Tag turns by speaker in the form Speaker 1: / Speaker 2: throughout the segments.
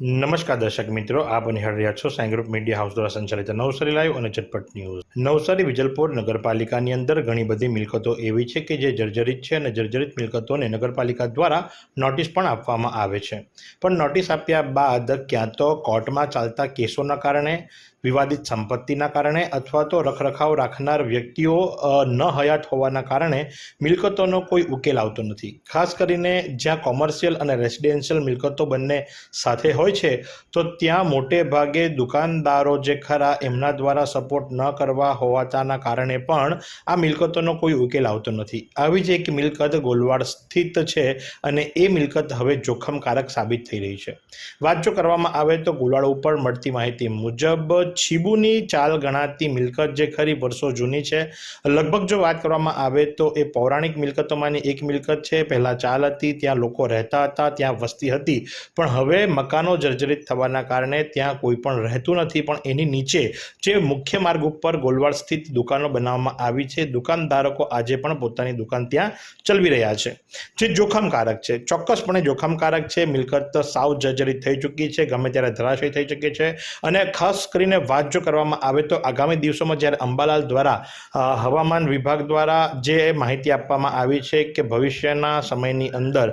Speaker 1: નમસ્કાર દર્શક મિત્રો, આપ નિહાળ રહ્યા છો સાઈ ગ્રુપ મીડિયા હાઉસ દ્વારા સંચાલિત નવસારી લાઈવ અને ચટપટ ન્યૂઝ. નવસારી વિજલપોર નગરપાલિકાની અંદર ઘણી બધી મિલકતો એવી છે કે જે જર્જરિત છે અને જર્જરિત મિલકતોને નગરપાલિકા દ્વારા નોટિસ પણ આપવામાં આવે છે. પણ નોટિસ આપ્યા બાદ ક્યાં તો કોર્ટમાં ચાલતા કેસોના કારણે વિવાદિત સંપત્તિના કારણે અથવા તો રખરખાવ રાખનાર વ્યક્તિઓ ન હયાત હોવાના કારણે મિલકતોનો કોઈ ઉકેલ આવતો નથી. ખાસ કરીને જ્યાં કોમર્શિયલ અને રેસિડેન્શિયલ મિલકતો બંને સાથે હોય છે, તો ત્યાં મોટે ભાગે દુકાનદારો જે ખરા એમના દ્વારા સપોર્ટ ન કરવા હોવાતાના કારણે પણ આ મિલકતોનો કોઈ ઉકેલ આવતો નથી. આવી જ એક મિલકત ગોલવાડ સ્થિત છે અને એ મિલકત હવે જોખમકારક સાબિત થઈ રહી છે. વાત જો કરવામાં આવે તો ગોલવાડ ઉપર મળતી માહિતી મુજબ છીબુની ચાલ ગણાતી મિલકત જે ખરી વર્ષો જૂની છે. લગભગ જો વાત કરવામાં આવે તો એ પૌરાણિક મિલકતોમાંની એક મિલકત છે. પહેલાં ચાલ હતી, ત્યાં લોકો રહેતા હતા, ત્યાં વસ્તી હતી. પણ હવે મકાનો જર્જરિત થવાના કારણે ત્યાં કોઈ પણ રહેતું નથી. પણ એની નીચે જે મુખ્ય માર્ગ ઉપર ગોલવાડ સ્થિત દુકાનો બનાવવામાં આવી છે. દુકાનધારકો આજે પણ પોતાની દુકાન ત્યાં ચલાવી રહ્યા છે. જે જોખમકારક છે. ચોક્કસપણે જોખમકારક છે. મિલકત સાવ જર્જરિત થઈ ચૂકી છે. ગમે ત્યારે ધરાશય થઈ ચૂકી છે. અને ખાસ કરીને વાત જો કરવામાં આવે તો આગામી દિવસોમાં જ્યારે અંબાલાલ દ્વારા હવામાન વિભાગ દ્વારા જે માહિતી આપવામાં આવી છે કે ભવિષ્યના સમયની અંદર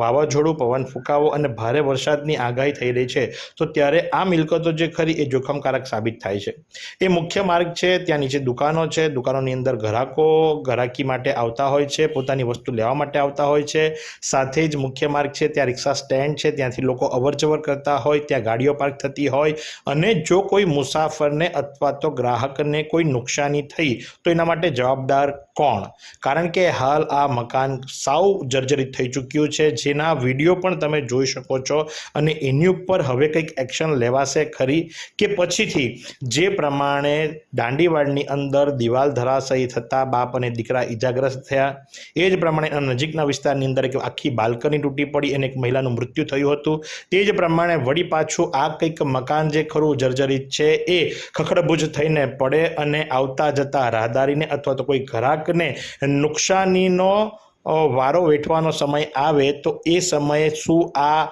Speaker 1: વાવાઝોડું, પવન ફૂંકાવો અને ભારે વરસાદની આગાહી થઈ રહી છે, તો ત્યારે આ મિલકતો જે ખરી એ જોખમકારક સાબિત થાય છે. એ મુખ્ય માર્ગ છે, ત્યાં નીચે દુકાનો છે, દુકાનોની અંદર ગ્રાહકો ગ્રાહકી માટે આવતા હોય છે, પોતાની વસ્તુ લેવા માટે આવતા હોય છે, સાથે જ મુખ્ય માર્ગ છે, ત્યાં રિક્ષા સ્ટેન્ડ છે, ત્યાંથી લોકો અવરજવર કરતા હોય, ત્યાં ગાડીઓ પાર્ક થતી હોય અને જો કોઈ મુસાફરને અથવા તો ગ્રાહકને કોઈ નુકસાની થઈ, તો એના માટે જવાબદાર કોણ? કારણ કે હાલ આ મકાન સાવ જર્જરિત થઈ ચૂક્યું છે. જેના વીડિયો પણ તમે જોઈ શકો છો અને એની ઉપર હવે કંઈક એક્શન લેવાશે ખરી કે પછીથી જે પ્રમાણે દાંડીવાડની અંદર દિવાલ ધરાશયી થતાં બાપ અને દીકરા ઈજાગ્રસ્ત થયા, એ જ પ્રમાણે નજીકના વિસ્તારની અંદર એક આખી બાલ્કની તૂટી પડી અને એક મહિલાનું મૃત્યુ થયું હતું. તે જ પ્રમાણે વળી પાછું આ કંઈક મકાન જે ખરું જર્જરિત છે એ ખખડભુજ થઈને પડે અને આવતા જતા રાહદારીને અથવા તો કોઈ ઘરાકને નુકસાનીનો વારો વેઠવાનો સમય આવે તો એ સમયે શું આ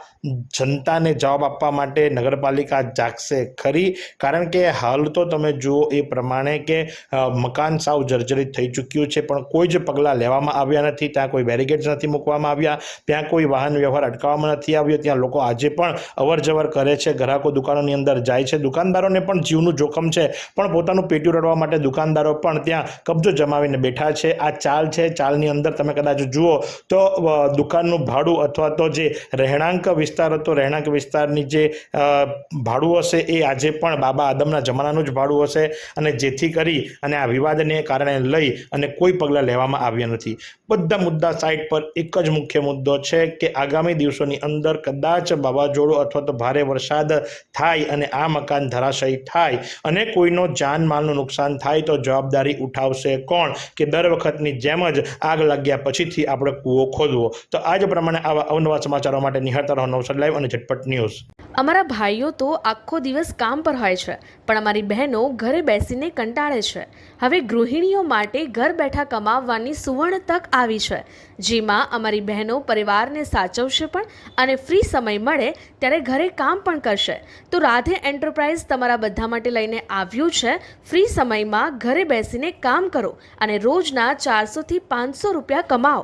Speaker 1: જનતાને જવાબ આપવા માટે નગરપાલિકા જાગશે ખરી? કારણ કે હાલ તો તમે જુઓ એ પ્રમાણે કે મકાન સાવ જર્જરિત થઈ ચૂક્યું છે, પણ કોઈ જ પગલાં લેવામાં આવ્યા નથી. ત્યાં કોઈ બેરિકેડ્સ નથી મૂકવામાં આવ્યા, ત્યાં કોઈ વાહન વ્યવહાર અટકાવવામાં નથી આવ્યો. ત્યાં લોકો આજે પણ અવર જવર કરે છે, ગ્રાહકો દુકાનોની અંદર જાય છે. દુકાનદારોને પણ જીવનું જોખમ છે, પણ પોતાનું પેટ્યું રડવા માટે દુકાનદારો પણ ત્યાં કબજો જમાવીને બેઠા છે. આ ચાલ છે, ચાલની અંદર તમે કદાચ જુઓ તો દુકાનનું ભાડું અથવા તો જે રહેણાંક વિસ્તાર હતો, રહેણાંક વિસ્તારની જે ભાડું હશે એ આજે પણ બાબા આદમના જમાનાનું જ ભાડું હશે અને જેથી કરી અને આ વિવાદને કારણે લઈ અને કોઈ પગલાં લેવામાં આવ્યા નથી. બધા મુદ્દા સાઇટ પર એક જ મુખ્ય મુદ્દો છે કે આગામી દિવસોની અંદર કદાચ વાવાઝોડું અથવા તો ભારે વરસાદ થાય અને આ મકાન ધરાશયી થાય અને કોઈનો જાનમાલનું નુકસાન થાય તો જવાબદારી ઉઠાવશે કોણ? કે દર વખતની જેમ જ આગ લાગ્યા પછીથી આપણે કૂવો ખોદવો તો આ જ પ્રમાણે આવા અવનવા સમાચારો માટે નિહાળતા રહો નવસર લાઈવ અને ઝટપટ ન્યૂઝ.
Speaker 2: અમારા ભાઈઓ તો આખો દિવસ કામ પર હોય છે, પણ અમારી બહેનો ઘરે બેસીને કંટાળે છે. હવે ગૃહિણીઓ માટે ઘર બેઠા કમાવવાની સુવર્ણ તક આવી છે. જેમાં અમારી બહેનો પરિવારને સાચવશે પણ અને ફ્રી સમય મળે ત્યારે ઘરે કામ પણ કરશે. તો રાધે એન્ટરપ્રાઇઝ તમારા બધા માટે લઈને આવ્યું છે ફ્રી સમયમાં ઘરે બેસીને કામ કરો અને રોજના ચારસોથી પાંચસો રૂપિયા કમાઓ.